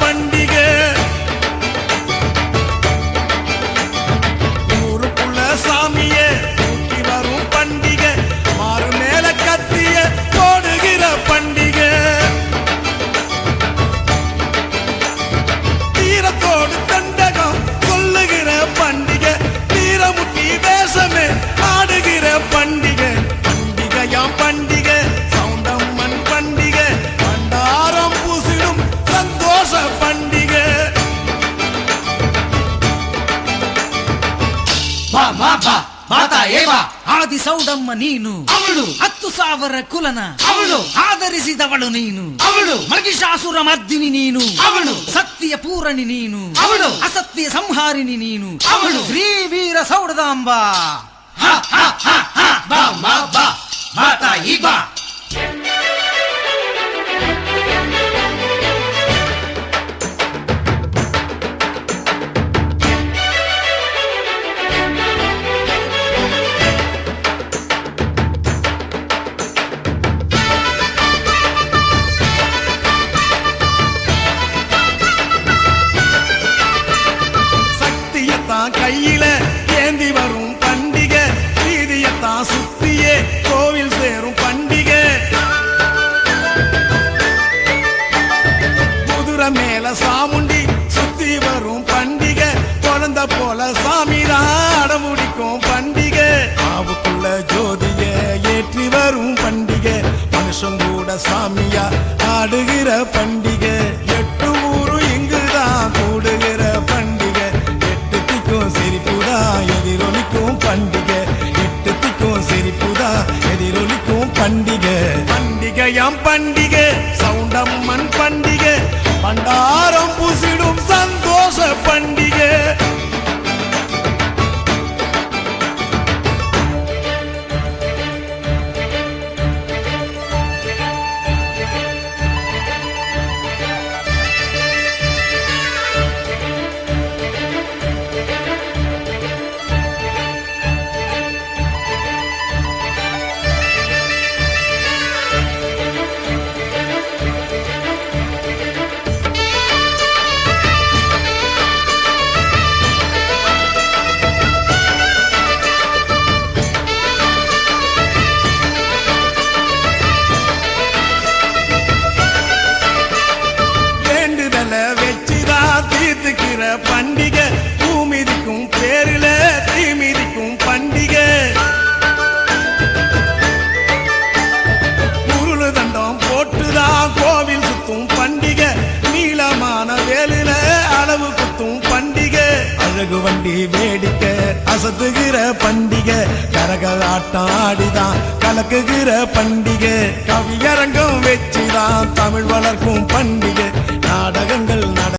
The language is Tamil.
பண்டிகை. ஊருக்குள்ள சாமிய தூக்கி வரும் பண்டிகை. மாறு மேல கத்திய போடுகிற பண்டிகை. தீரத்தோடு தண்டகம் சொல்லுகிற பண்டிகை. தீரமுட்டி வேஷமே ஆடுகிற பண்டிகை. பண்டிகையா பண்டிகை. ಆದಿ ಸೌಡಮ್ಮ ನೀನು. ಅವಳು. ಹತ್ತು ಸಾವಿರ ಕುಲನ. ಅವಳು. ಆಧರಿಸಿದವಳು ನೀನು. ಅವಳು. ಮಗಿಶಾಸುರ ಮದ್ದಿನಿ ನೀನು. ಅವಳು. ಸತ್ಯ ಪೂರಣಿ ನೀನು. ಅವಳು. ಅಸತ್ಯ ಸಂಹಾರಿಣಿ ನೀನು. ಅವಳು. ಶ್ರೀ ವೀರ ಹ. மேல சாமுண்டி சுத்தி வரும் பண்டிகை. குழந்த போல சாமி அடமுடிக்கும் பண்டிகை. ஆவுக்குள்ள ஜோதிய ஏற்றி வரும் பண்டிகை. மனுஷன் கூட சாமியா ஆடுகிற பண்டிகை. எட்டு ஊரு இங்குதான் கூடுகிற பண்டிகை. எட்டு திக்கும் சிரிப்புதான் எதிரொலிக்கும் பண்டிகை. எட்டு திக்கும் சிரிப்புதான் எதிரொலிக்கும் பண்டிகை. பண்டிகையாம் பண்டிகை. பண்டார அழகு வண்டி வேடிக்கை அசத்துகிற பண்டிகை. கரக ஆடிதான் கலக்குகிற பண்டிகை. கவியரங்கம் வச்சுதான் தமிழ் வளர்க்கும் பண்டிகை. நாடகங்கள் நட